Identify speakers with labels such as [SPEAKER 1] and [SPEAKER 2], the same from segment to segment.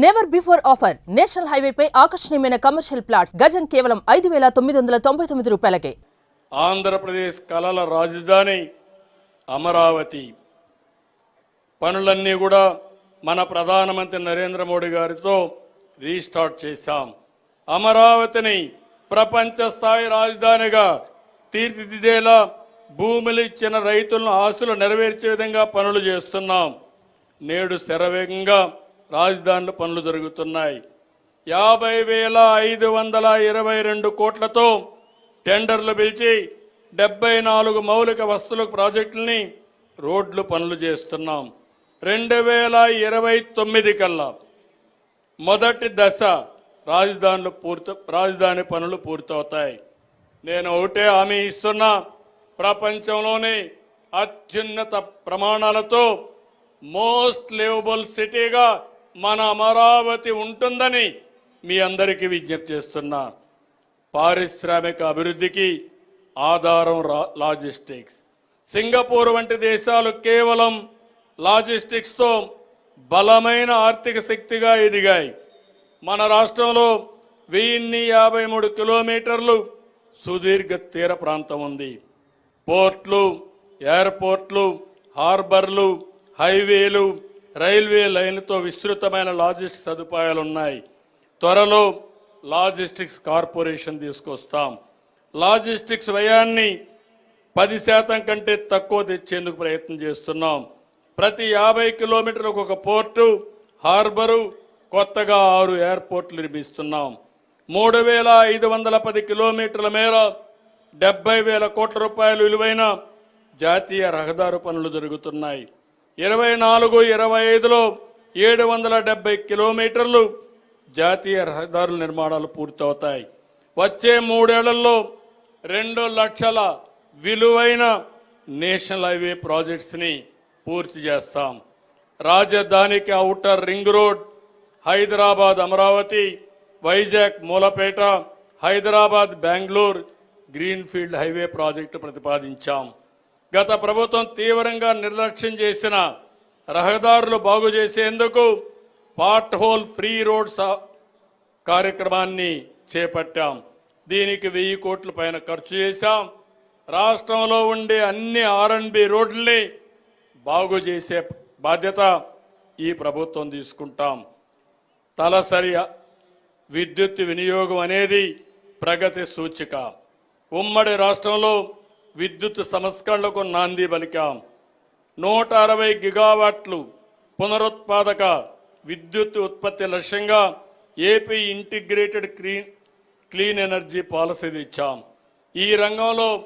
[SPEAKER 1] Never before offer national హైవేపై ఆకర్షణీయమైన commercial plots గజం కేవలం ఐదు వేల తొమ్మిది వందల తొంభై తొమ్మిది రూపాయలకే.
[SPEAKER 2] ఆంధ్రప్రదేశ్ కళల రాజధాని అమరావతి. పనులన్నీ కూడా మన ప్రధానమంత్రి నరేంద్ర మోడీ గారితో రీస్టార్ట్ చేశాం. అమరావతిని ప్రపంచ స్థాయి రాజధానిగా తీర్చిదిద్దేలా భూములు ఇచ్చిన రైతులను ఆశలు నెరవేర్చే విధంగా పనులు చేస్తున్నాం. నేడు శరవేగంగా రాజధానుల పనులు జరుగుతున్నాయి. యాభై వేల ఐదు వందల ఇరవై రెండు కోట్లతో టెండర్లు పిలిచి డెబ్బై నాలుగు మౌలిక వస్తువుల ప్రాజెక్టుల్ని రోడ్లు పనులు చేస్తున్నాం. రెండు వేల ఇరవై తొమ్మిది కల్లా మొదటి దశ రాజధానులు పూర్తి రాజధాని పనులు పూర్తవుతాయి. నేను ఒకటే హామీ ఇస్తున్నా ప్రపంచంలోనే అత్యున్నత ప్రమాణాలతో మోస్ట్ లివబుల్ సిటీగా మన అమరావతి ఉంటుందని మీ అందరికీ విజ్ఞప్తి చేస్తున్నా. పారిశ్రామిక అభివృద్ధికి ఆధారం లాజిస్టిక్స్. సింగపూర్ వంటి దేశాలు కేవలం లాజిస్టిక్స్తో బలమైన ఆర్థిక శక్తిగా ఎదిగాయి. మన రాష్ట్రంలో వెయ్యిన్ని యాభై మూడు కిలోమీటర్లు సుదీర్ఘ తీర ప్రాంతం ఉంది. పోర్ట్లు ఎయిర్పోర్ట్లు హార్బర్లు హైవేలు రైల్వే లైన్లతో విస్తృతమైన లాజిస్టిక్స్ సదుపాయాలు ఉన్నాయి త్వరలో లాజిస్టిక్స్ కార్పొరేషన్ తీసుకొస్తాం. లాజిస్టిక్స్ వ్యయాన్ని పది శాతం కంటే తక్కువ తెచ్చేందుకు ప్రయత్నం చేస్తున్నాం. ప్రతి యాభై కిలోమీటర్లకు ఒక పోర్టు హార్బరు కొత్తగా ఆరు ఎయిర్పోర్ట్లు నిర్మిస్తున్నాం. మూడు వేల ఐదు వందల పది కిలోమీటర్ల మేర డెబ్బై వేల కోట్ల రూపాయలు విలువైన జాతీయ రహదారు పనులు జరుగుతున్నాయి. ఇరవై నాలుగు ఇరవై ఐదులో ఏడు వందల డెబ్బై కిలోమీటర్లు జాతీయ రహదారుల నిర్మాణాలు పూర్తవుతాయి. వచ్చే మూడేళ్ళలో రెండు లక్షల విలువైన నేషనల్ హైవే ప్రాజెక్ట్స్ని పూర్తి చేస్తాం. రాజధానికి outer ring road Hyderabad Amaravati Vizag Mulapeta Hyderabad Bengaluru greenfield highway project ప్రతిపాదించాం. గత ప్రభుత్వం తీవ్రంగా నిర్లక్ష్యం చేసిన రహదారులు బాగు చేసేందుకు పార్ట్ హోల్ ఫ్రీ రోడ్స్ కార్యక్రమాన్ని చేపట్టాం. దీనికి వెయ్యి కోట్ల పైన ఖర్చు చేశాం. రాష్ట్రంలో ఉండే అన్ని ఆర్ఎన్బి రోడ్లని బాగు చేసే బాధ్యత ఈ ప్రభుత్వం తీసుకుంటాం. తలసరి విద్యుత్ వినియోగం అనేది ప్రగతి సూచిక. ఉమ్మడి రాష్ట్రంలో విద్యుత్ సంస్కరణలకు నాంది పలికాం. నూట అరవై గిగావాట్లు పునరుత్పాదక విద్యుత్ ఉత్పత్తి లక్ష్యంగా AP integrated clean clean energy policy ఇచ్చాం. ఈ రంగంలో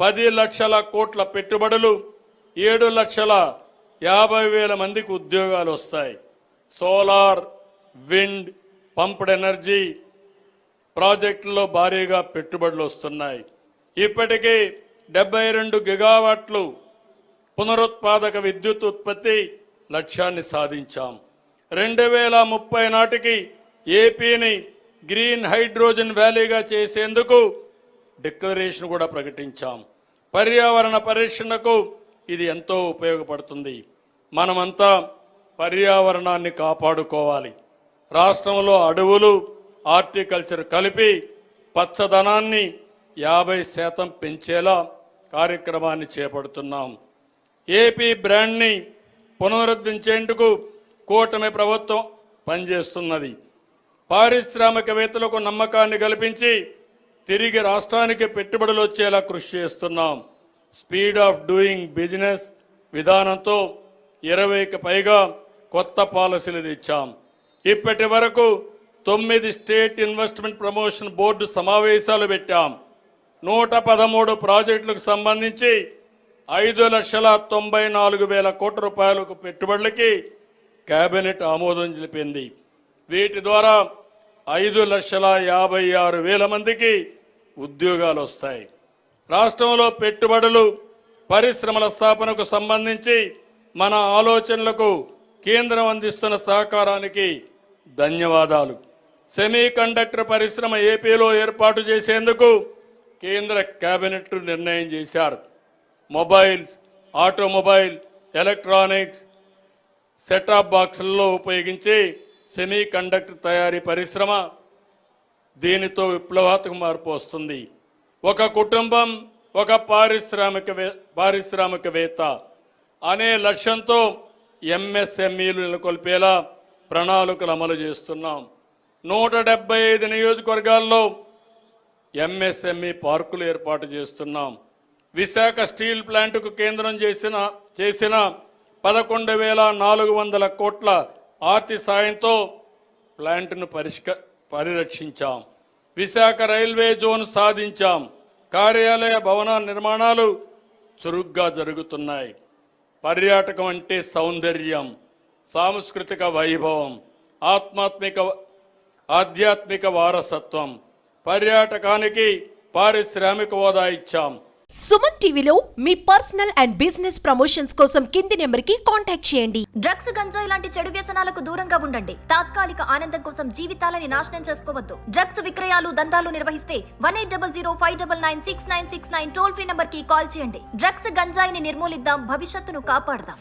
[SPEAKER 2] పది లక్షల కోట్ల పెట్టుబడులు ఏడు లక్షల యాభై వేల మందికి ఉద్యోగాలు వస్తాయి. సోలార్ విండ్ పంప్డ్ ఎనర్జీ ప్రాజెక్టుల్లో భారీగా పెట్టుబడులు వస్తున్నాయి. ఇప్పటికీ డెబ్బై రెండు గిగావాట్లు పునరుత్పాదక విద్యుత్ ఉత్పత్తి లక్ష్యాన్ని సాధించాం. రెండు వేల ముప్పై నాటికి ఏపీని గ్రీన్ హైడ్రోజన్ వ్యాలీగా చేసేందుకు డిక్లరేషన్ కూడా ప్రకటించాం. పర్యావరణ పరిరక్షణకు ఇది ఎంతో ఉపయోగపడుతుంది. మనమంతా పర్యావరణాన్ని కాపాడుకోవాలి. రాష్ట్రంలో అడవులు హార్టికల్చర్ కలిపి పచ్చదనాన్ని యాభై శాతం పెంచేలా కార్యక్రమాన్ని చేపడుతున్నాం. ఏపీ బ్రాండ్ని పునరుద్ధరించేందుకు కూటమి ప్రభుత్వం పనిచేస్తున్నది. పారిశ్రామికవేత్తలకు నమ్మకాన్ని కల్పించి తిరిగి రాష్ట్రానికి పెట్టుబడులు వచ్చేలా కృషి చేస్తున్నాం. స్పీడ్ ఆఫ్ డూయింగ్ బిజినెస్ విధానంతో ఇరవైకి పైగా కొత్త పాలసీలు తెచ్చాం. ఇప్పటి వరకు తొమ్మిది స్టేట్ ఇన్వెస్ట్మెంట్ ప్రమోషన్ బోర్డు సమావేశాలు పెట్టాం. నూట పదమూడు ప్రాజెక్టులకు సంబంధించి ఐదు లక్షల తొంభై నాలుగు వేల కోట్ల రూపాయలకు పెట్టుబడులకి కేబినెట్ ఆమోదం తెలిపింది. వీటి ద్వారా ఐదు లక్షల యాభై ఆరు వేల మందికి ఉద్యోగాలు వస్తాయి. రాష్ట్రంలో పెట్టుబడులు పరిశ్రమల స్థాపనకు సంబంధించి మన ఆలోచనలకు కేంద్రం అందిస్తున్న సహకారానికి ధన్యవాదాలు. సెమీ కండక్టర్ పరిశ్రమ ఏపీలో ఏర్పాటు చేసేందుకు కేంద్ర కేబినెట్ నిర్ణయం చేశారు. Mobiles automobile electronics set top బాక్సుల్లో ఉపయోగించి సెమీ కండక్టర్ తయారీ పరిశ్రమ దీనితో విప్లవాత్మక మార్పు వస్తుంది. ఒక కుటుంబం ఒక పారిశ్రామిక పారిశ్రామికవేత్త అనే లక్ష్యంతో ఎంఎస్ఎంఈలు నెలకొల్పేలా ప్రణాళికలు అమలు చేస్తున్నాం. నూట డెబ్బై ఐదు నియోజకవర్గాల్లో ఎంఎస్ఎంఈ పార్కులు ఏర్పాటు చేస్తున్నాం. విశాఖ స్టీల్ ప్లాంటుకు కేంద్రం చేసిన చేసిన పదకొండు వేల నాలుగు వందల కోట్ల ఆర్థిక సాయంతో ప్లాంట్ను పరిష్క పరిరక్షించాం. విశాఖ రైల్వే జోన్ సాధించాం. కార్యాలయ భవన నిర్మాణాలు చురుగ్గా జరుగుతున్నాయి. పర్యాటకం అంటే సౌందర్యం సాంస్కృతిక వైభవం ఆత్మాత్మిక ఆధ్యాత్మిక వారసత్వం పర్యాటకానికి పారిశ్రామిక హోదా ఇచ్చాం.
[SPEAKER 3] సుమన్ టీవీలో మీ పర్సనల్ అండ్ బిజినెస్ ప్రమోషన్స్ కోసం కింది నెంబర్కి కాంటాక్ట్ చేయండి.
[SPEAKER 4] డ్రగ్స్ గంజాయి లాంటి చెడు వ్యసనాలకు దూరంగా ఉండండి. తాత్కాలిక ఆనందం కోసం జీవితాలని నాశనం చేసుకోవద్దు. డ్రగ్స్ విక్రయాలు దందాలు నిర్వహిస్తే one eight double zero five double nine six nine six nine toll free నంబర్కి కాల్ చేయండి. డ్రగ్స్ గంజాయిని నిర్మూలిద్దాం భవిష్యత్తును కాపాడదాం.